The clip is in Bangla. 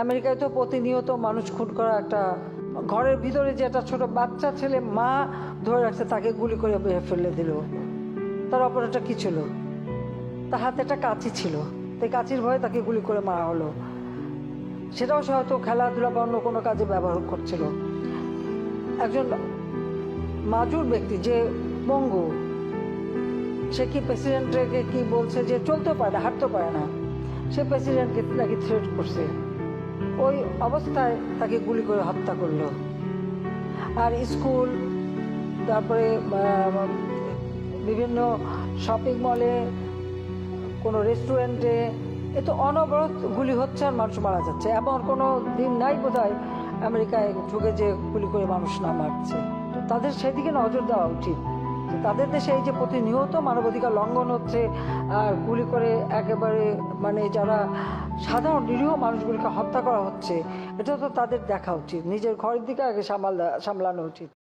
আমেরিকায় তো প্রতিনিয়ত মানুষ খুন করা একটা, ঘরের ভিতরে যে একটা ছোট বাচ্চা ছেলে মা ধরে রাখছে, তাকে গুলি করে ফেলে দিল। তার অপরাধটা কি ছিল? তার হাতে একটা কাঁচি ছিল। তাই কাঁচির ভয়ে তাকে গুলি করে মারা হলো। সেটাও সে হয়তো খেলাধুলা বা অন্য কোনো কাজে ব্যবহার করছিল। একজন মাজুর ব্যক্তি যে পঙ্গু সে কি প্রেসিডেন্টকে কি বলছে যে চলতে পারে না হাঁটতে পারে না, সে প্রেসিডেন্টকে নাকি থ্রেট করছে। ওই অবস্থায় তাকে গুলি করে হত্যা করল। আর স্কুল, তারপরে বিভিন্ন শপিং মলে কোনো রেস্টুরেন্টে এ তো অনবরত গুলি হচ্ছে আর মানুষ মারা যাচ্ছে। এমন কোনো দিন নাই বোধ আমেরিকায় ঢুকে যে গুলি করে মানুষ না মারছে। তাদের সেদিকে নজর দেওয়া উচিত। যে তাদের দেশে এই যে প্রতিনিয়ত মানবাধিকার লঙ্ঘন হচ্ছে, আর গুলি করে একেবারে মানে যারা সাধারণ নিরীহ মানুষগুলিকে হত্যা করা হচ্ছে এটা তো তাদের দেখা উচিত। নিজের ঘরের দিকে আগে সামাল সামলানো উচিত।